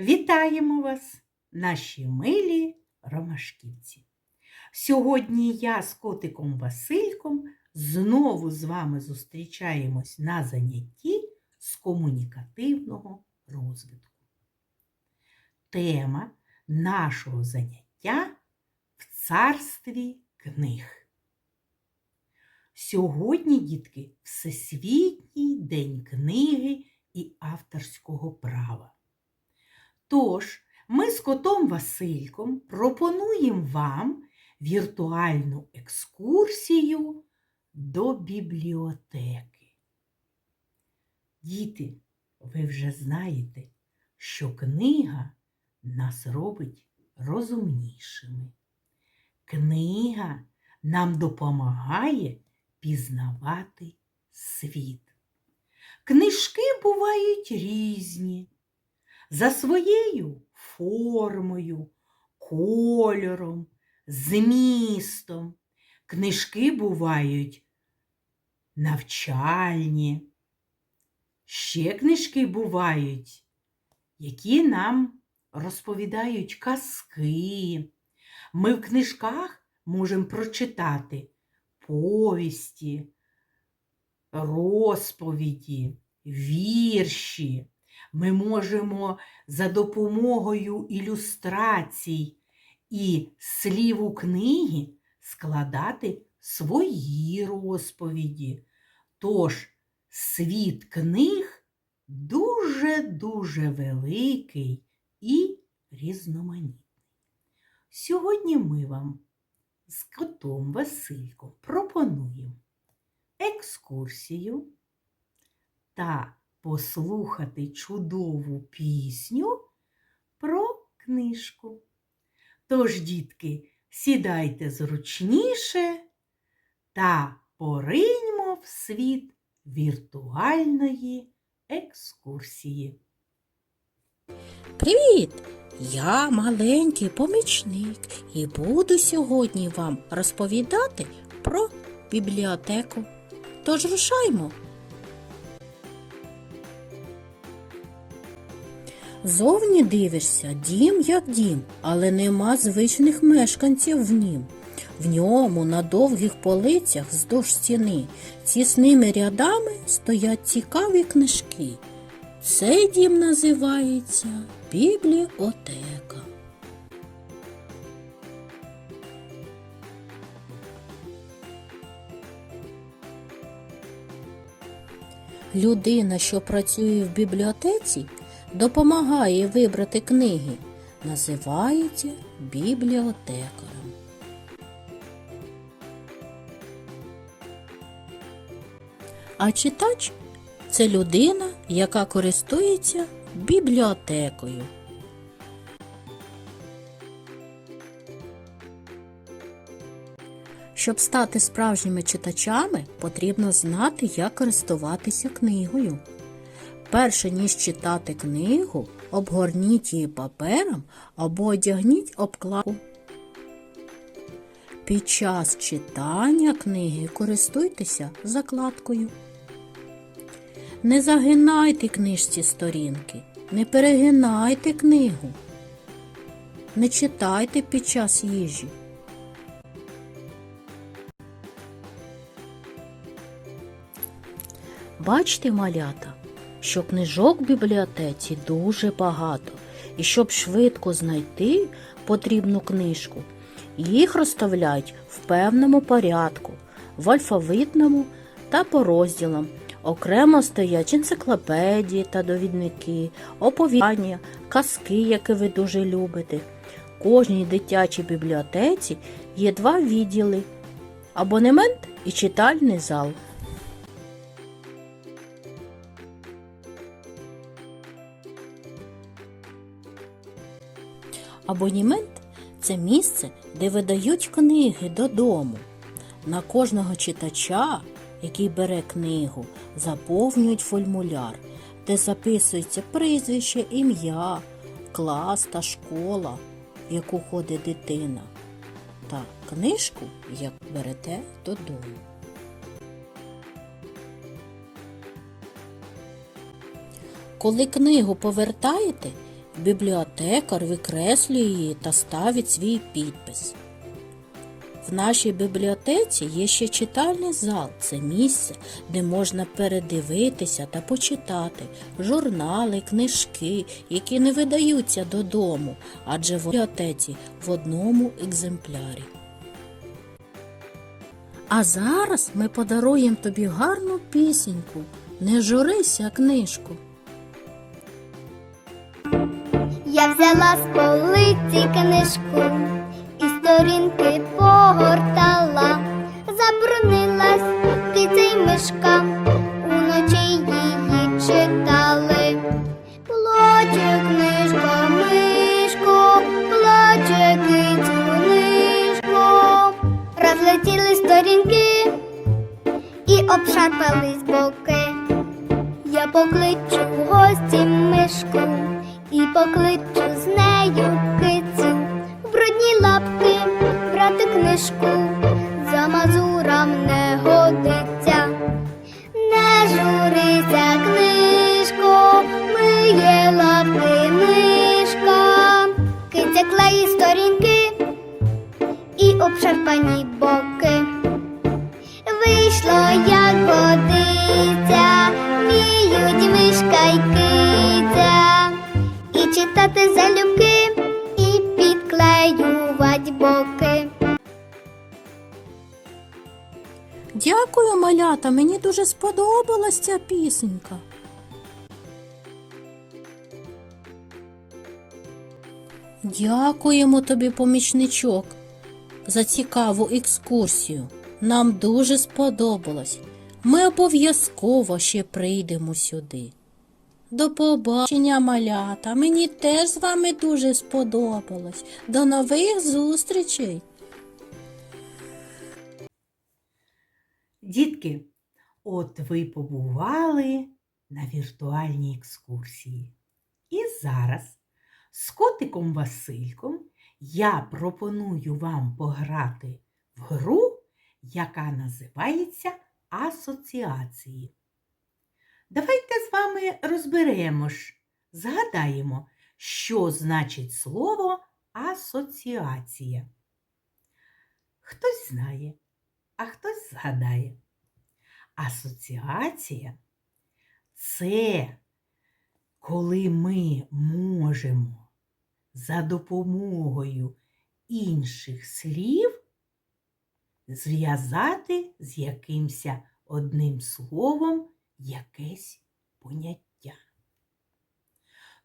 Вітаємо вас, наші милі ромашківці. Сьогодні я з котиком Васильком знову з вами зустрічаємось на занятті з комунікативного розвитку. Тема нашого заняття в царстві книг. Сьогодні, дітки, Всесвітній день книги і авторського права. Тож, ми з котом Васильком пропонуємо вам віртуальну екскурсію до бібліотеки. Діти, ви вже знаєте, що книга нас робить розумнішими. Книга нам допомагає пізнавати світ. Книжки бувають різні, за своєю формою, кольором, змістом. Книжки бувають навчальні. Ще книжки бувають, які нам розповідають казки. Ми в книжках можемо прочитати повісті, розповіді, вірші. Ми можемо за допомогою ілюстрацій і слів у книги складати свої розповіді. Тож світ книг дуже-дуже великий і різноманітний. Сьогодні ми вам з котом Васильком пропонуємо екскурсію та послухати чудову пісню про книжку. Тож, дітки, сідайте зручніше та пориньмо в світ віртуальної екскурсії. Привіт! Я маленький помічник і буду сьогодні вам розповідати про бібліотеку. Тож рушаймо. Зовні дивишся, дім як дім, але нема звичних мешканців в нім. В ньому на довгих полицях вздовж стіни тісними рядами стоять цікаві книжки. Цей дім називається бібліотека. Людина, що працює в бібліотеці, допомагає вибрати книги, називається бібліотекарем. А читач це людина, яка користується бібліотекою. Щоб стати справжніми читачами, потрібно знати, як користуватися книгою. Перше ніж читати книгу, обгорніть її папером або одягніть обкладку. Під час читання книги користуйтеся закладкою. Не загинайте книжці сторінки, не перегинайте книгу. Не читайте під час їжі. Бачите, малята, що книжок в бібліотеці дуже багато, і щоб швидко знайти потрібну книжку, їх розставляють в певному порядку, в алфавитному та по розділам. Окремо стоять енциклопедії та довідники, оповідання, казки, які ви дуже любите. В кожній дитячій бібліотеці є два відділи абонемент і читальний зал. Абонімент це місце, де видають книги додому. На кожного читача, який бере книгу, заповнюють формуляр, де записується прізвище, ім'я, клас та школа, в яку ходить дитина, та книжку, як берете додому. Коли книгу повертаєте, бібліотекар викреслює її та ставить свій підпис. В нашій бібліотеці є ще читальний зал. Це місце, де можна передивитися та почитати журнали, книжки, які не видаються додому, адже в бібліотеці в одному екземплярі. А зараз ми подаруємо тобі гарну пісеньку. Не журися книжку. Я взяла з полиці книжку і сторінки погортала, забронилась киця й мишка, уночі її читали. Плаче книжка, мишко, плаче кицю нишко, розлетіли сторінки і обшарпались боки. Я покличу гості мишку і покличу з нею кицю в брудні лапки брати книжку за мазурам не годиться. Не журися, книжко, миє лапки мишка, киця клеї сторінки і обшарпані боки. Вийшло, як годиться, вміють мишка й киця, і читати залюбки, і підклеювать боки. Дякую, малята, мені дуже сподобалась ця пісенька. Дякуємо тобі, помічничок, за цікаву екскурсію. Нам дуже сподобалось. Ми обов'язково ще прийдемо сюди. До побачення, малята. Мені теж з вами дуже сподобалось. До нових зустрічей! Дітки, от ви побували на віртуальній екскурсії. І зараз з котиком Васильком я пропоную вам пограти в гру, яка називається Асоціації. Давайте з вами розберемо ж, згадаємо, що значить слово асоціація. Хтось знає, а хтось згадає. Асоціація це коли ми можемо за допомогою інших слів зв'язати з якимся одним словом якесь поняття.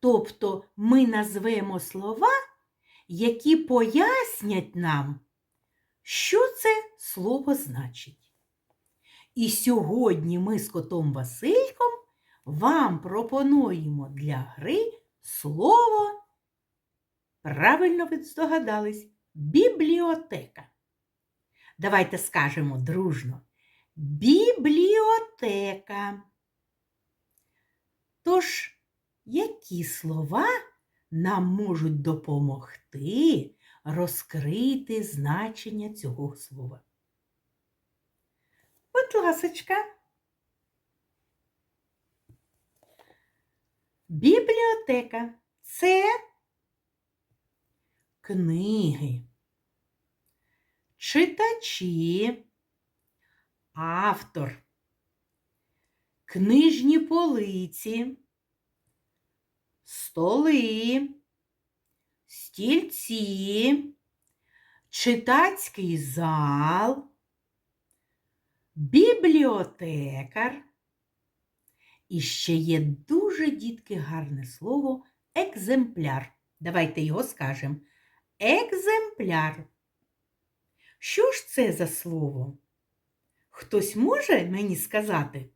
Тобто ми назвемо слова, які пояснять нам, що це слово значить. І сьогодні ми з котом Васильком вам пропонуємо для гри слово, правильно ви здогадались, бібліотека. Давайте скажемо дружно. Бібліотека. Тож, які слова нам можуть допомогти розкрити значення цього слова? Будь ласочка. Бібліотека це книги, читачі, автор, книжні полиці, столи, стільці, читацький зал, бібліотекар. І ще є дуже дітки гарне слово екземпляр. Давайте його скажемо. Екземпляр. Що ж це за слово? Хтось може мені сказати?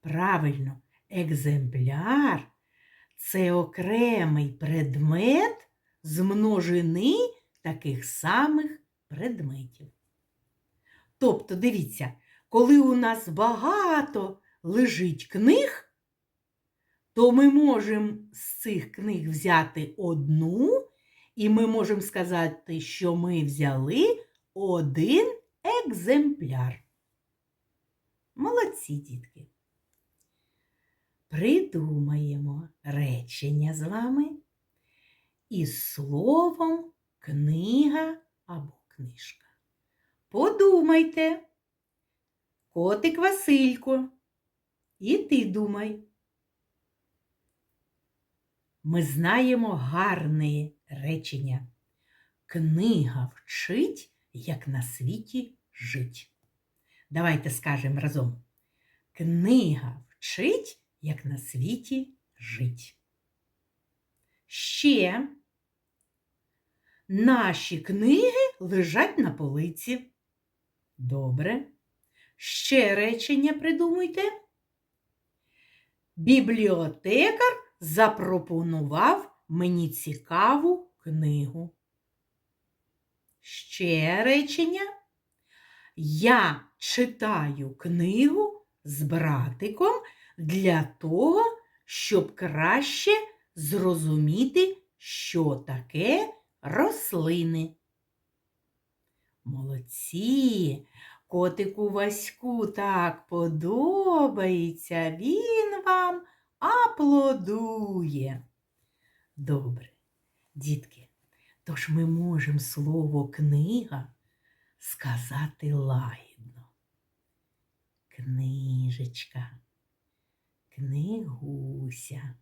Правильно, екземпляр це окремий предмет з множини таких самих предметів. Тобто, дивіться, коли у нас багато лежить книг, то ми можемо з цих книг взяти одну, і ми можемо сказати, що ми взяли один екземпляр. Молодці, дітки. придумаємо речення з вами із словом книга або книжка. Подумайте, котик Василько, і ти думай. Ми знаємо гарне речення. Книга вчить, як на світі жить. Давайте скажемо разом. Книга вчить, як на світі жить. Ще наші книги лежать на полиці. Добре. Ще речення придумуйте. Бібліотекар запропонував мені цікаву книгу. Ще речення. Я читаю книгу з братиком для того, щоб краще зрозуміти, що таке рослини. Молодці! Котику Ваську так подобається, він вам аплодує. Добре, дітки, тож ми можемо слово книга сказати лагідно. Книжечка, книгуся.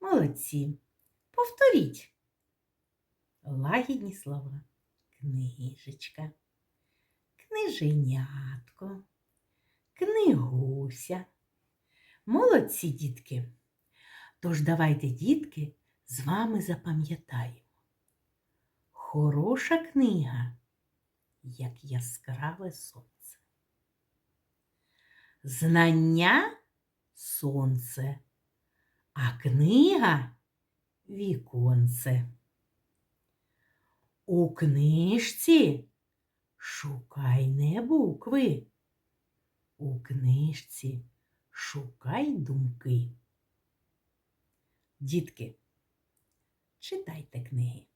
Молодці. Повторіть. Лагідні слова. Книжечка, книженятко, книгуся. Молодці, дітки. Тож давайте, дітки, з вами запам'ятаємо. Хороша книга, як яскраве сонце. Знання сонце, а книга віконце. У книжці шукай не букви. У книжці шукай думки. Дітки, читайте книги.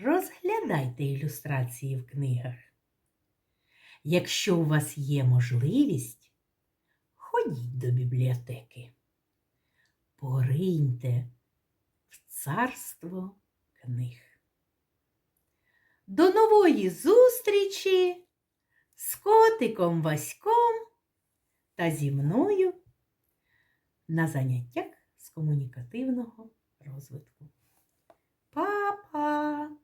Розглядайте ілюстрації в книгах. Якщо у вас є можливість, ходіть до бібліотеки. Пориньте в царство книг. До нової зустрічі з котиком Васьком та зі мною на заняттях з комунікативного розвитку. Па-па!